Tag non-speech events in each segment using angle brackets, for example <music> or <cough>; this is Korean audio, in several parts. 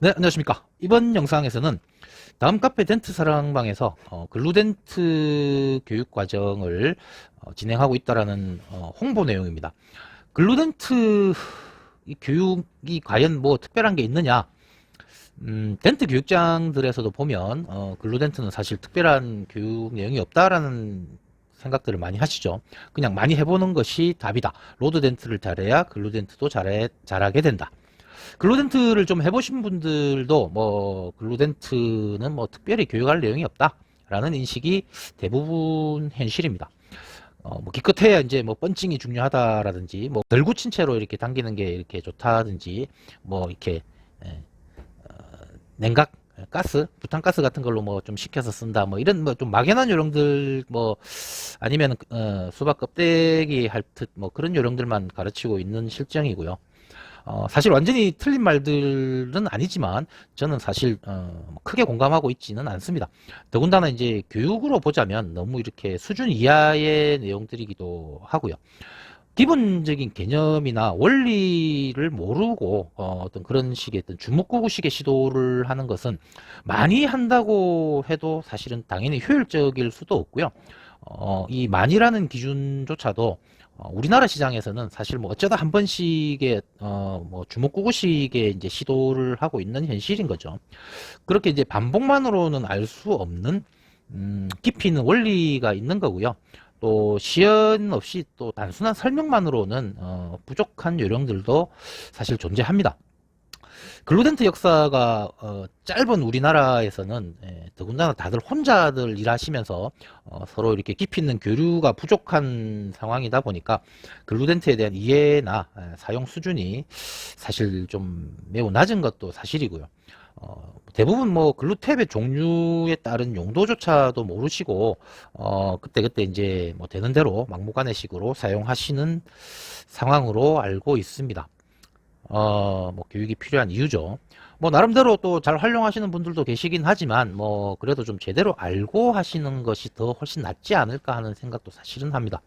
네, 안녕하십니까. 이번 영상에서는 다음 카페 덴트 사랑방에서 어, 글루덴트 교육 과정을 어, 진행하고 있다라는 어, 홍보 내용입니다. 글루덴트 이 교육이 과연 뭐 특별한 게 있느냐? 음, 덴트 교육장들에서도 보면 어, 글루덴트는 사실 특별한 교육 내용이 없다라는 생각들을 많이 하시죠. 그냥 많이 해보는 것이 답이다. 로드 덴트를 잘해야 글루덴트도 잘해, 잘하게 된다. 글루덴트를 좀 해보신 분들도 뭐 글루덴트는 뭐 특별히 교육할 내용이 없다라는 인식이 대부분 현실입니다. 어, 뭐 기껏해야 이제 뭐 펀칭이 중요하다라든지 뭐덜 굳힌 채로 이렇게 당기는 게 이렇게 좋다든지 뭐 이렇게 예, 어, 냉각 가스, 부탄가스 같은 걸로 뭐 좀 식혀서 쓴다, 뭐 이런 뭐 좀 막연한 요령들 뭐 아니면 어, 수박 껍데기 할 듯 뭐 그런 요령들만 가르치고 있는 실정이고요. 어, 사실 완전히 틀린 말들은 아니지만 저는 사실 어, 뭐 크게 공감하고 있지는 않습니다. 더군다나 이제 교육으로 보자면 너무 이렇게 수준 이하의 내용들이기도 하고요. 기본적인 개념이나 원리를 모르고 어, 떤 그런 식의 어떤 주먹구구식의 시도를 하는 것은 많이 한다고 해도 사실은 당연히 효율적일 수도 없고요. 어, 이 만이라는 기준조차도 어, 우리나라 시장에서는 사실 뭐 어쩌다 한 번씩의 어, 뭐 주먹구구식의 이제 시도를 하고 있는 현실인 거죠. 그렇게 이제 반복만으로는 알 수 없는 음, 깊이 있는 원리가 있는 거고요. 또 시연 없이 또 단순한 설명만으로는 어, 부족한 요령들도 사실 존재합니다. 글루덴트 역사가 어, 짧은 우리나라에서는 예, 더군다나 다들 혼자들 일하시면서 어, 서로 이렇게 깊이 있는 교류가 부족한 상황이다 보니까 글루덴트에 대한 이해나 예, 사용 수준이 사실 좀 매우 낮은 것도 사실이고요. 어, 대부분 뭐 글루탭의 종류에 따른 용도조차도 모르시고 어, 그때 그때 이제 뭐 되는 대로 막무가내식으로 사용하시는 상황으로 알고 있습니다. 어, 뭐 교육이 필요한 이유죠. 뭐 나름대로 또 잘 활용하시는 분들도 계시긴 하지만 뭐 그래도 좀 제대로 알고 하시는 것이 더 훨씬 낫지 않을까 하는 생각도 사실은 합니다.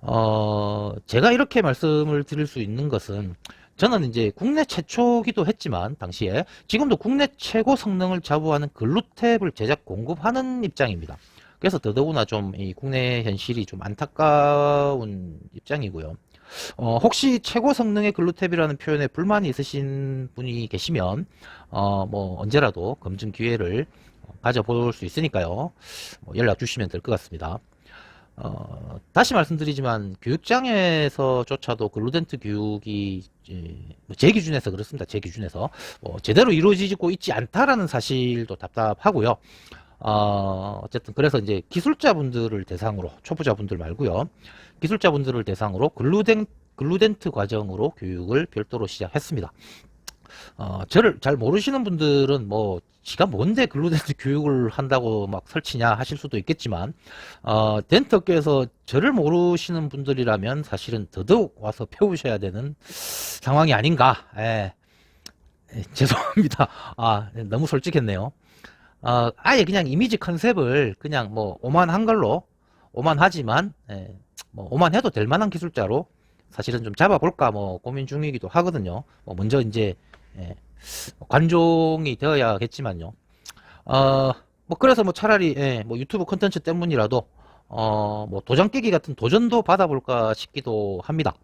어, 제가 이렇게 말씀을 드릴 수 있는 것은 저는 이제 국내 최초기도 했지만 당시에 지금도 국내 최고 성능을 자부하는 글루탭을 제작 공급하는 입장입니다. 그래서 더더구나 좀 이 국내 현실이 좀 안타까운 입장이고요. 어, 혹시 최고 성능의 글루탭이라는 표현에 불만이 있으신 분이 계시면 어, 뭐 언제라도 검증 기회를 가져볼 수 있으니까요. 뭐 연락 주시면 될 것 같습니다. 어, 다시 말씀드리지만 교육장에서조차도 글루덴트 교육이 이제 뭐제 기준에서 그렇습니다. 제 기준에서 뭐 제대로 이루어지고 있지 않다라는 사실도 답답하고요. 어, 어쨌든 그래서 이제 기술자분들을 대상으로 초보자분들 말고요. 기술자분들을 대상으로 글루덴 글루덴트 과정으로 교육을 별도로 시작했습니다. 어, 저를 잘 모르시는 분들은 뭐 지가 뭔데 글루덴트 <laughs> 교육을 한다고 막 설치냐 하실 수도 있겠지만 어, 덴트 업계에서 저를 모르시는 분들이라면 사실은 더더욱 와서 배우셔야 되는 상황이 아닌가. 예. 예, 죄송합니다. 아, 너무 솔직했네요. 어, 아예 그냥 이미지 컨셉을 그냥 뭐 오만한 걸로 오만하지만 예, 뭐 오만해도 될 만한 기술자로 사실은 좀 잡아볼까 뭐 고민 중이기도 하거든요. 뭐 먼저 이제 예, 관종이 되어야겠지만요. 어, 뭐 그래서 뭐 차라리 예, 뭐 유튜브 컨텐츠 때문이라도 어, 뭐 도장 깨기 같은 도전도 받아볼까 싶기도 합니다.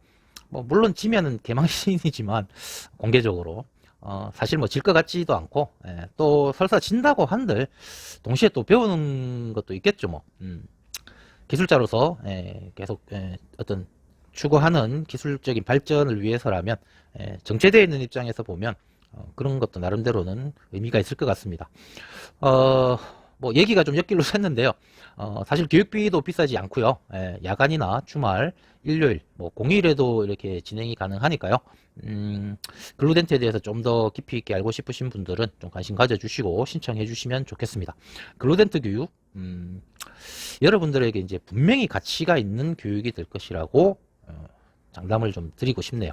뭐 물론 지면은 개망신이지만 <laughs> 공개적으로 어, 사실 뭐 질 것 같지도 않고 예, 또 설사 진다고 한들 동시에 또 배우는 것도 있겠죠 뭐 음. 기술자로서 예, 계속 예, 어떤 추구하는 기술적인 발전을 위해서라면 예, 정체되어 있는 입장에서 보면 어, 그런 것도 나름대로는 의미가 있을 것 같습니다. 어, 뭐 얘기가 좀 엮일로 샜는데요. 어, 사실 교육비도 비싸지 않고요. 예, 야간이나 주말, 일요일, 뭐 공휴일에도 이렇게 진행이 가능하니까요. 음, 글루덴트에 대해서 좀 더 깊이 있게 알고 싶으신 분들은 좀 관심 가져주시고 신청해 주시면 좋겠습니다. 글루덴트 교육, 음, 여러분들에게 이제 분명히 가치가 있는 교육이 될 것이라고 어, 장담을 좀 드리고 싶네요.